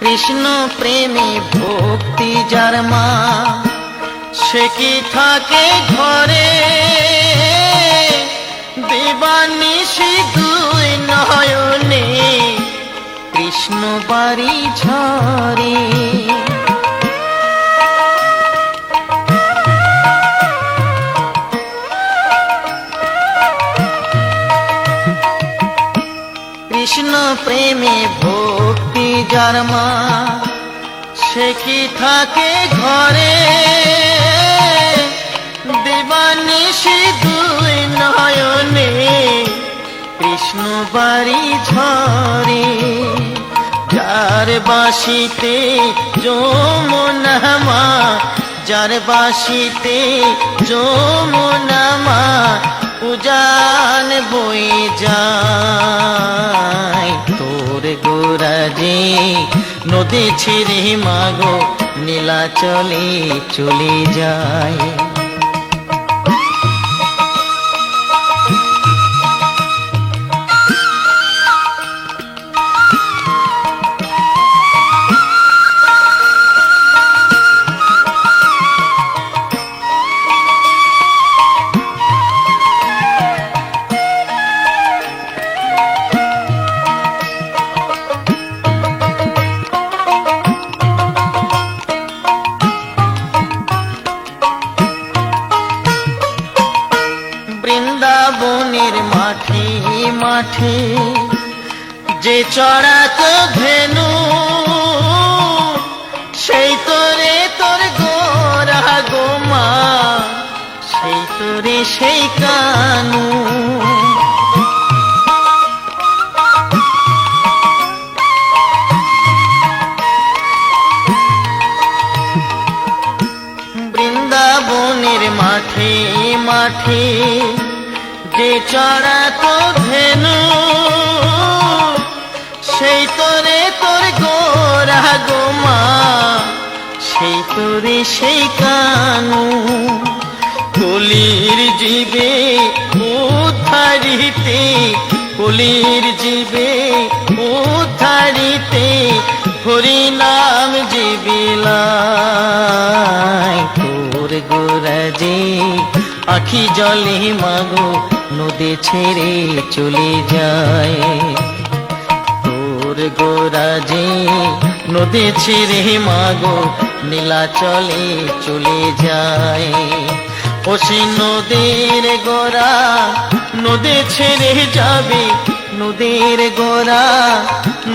কৃষ্ণ প্রেমে ভক্তি যার মা, সে কি থাকে ঘরে? দেবানিশি দুই নয়নে কৃষ্ণ বাড়ি ঝরে। কৃষ্ণ প্রেমে ভক্তি যার মা, সে কি থাকে ঘরে? দেবানিশি দুই নয়নে, কৃষ্ণ বাড়ি ঝরে। যার বাসিতে যমুনামা যার বাসিতে যমুনামা উজান বই নদী ছিঁড়ে মাগো নীলা চলে চলে যায়। বৃন্দাবনের মাঠে মাঠে যে চড়াত ধেনু সেই তোরে তোর গোরা গোমা, সেই তোরে সেই কানু। মাঠে মাঠে যে চড়া তো ধেনু সেই তোরে তোর গোরা গোমা সেই তোরে সেই কানু। কলির জীবে উদ্ধারিতে, কলির জীবে উদ্ধারিতে হরি নাম জীবিলায় আখি জলে মাগো, নদী ছেড়ে চলে যায়। তোর গোরাজে নদী ছেড়ে মাগো, নীলা চলে চলে যায়। ও সে নদীর গোরা নদী ছেড়ে যাবে, নদীর গোরা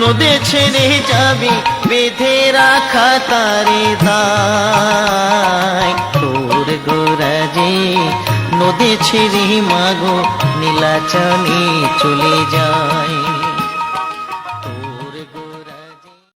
নদী ছেড়ে যাবে, বেঁধে রাখা তারে দায় ছেড়ে মাগো নীলাচলে চলে যা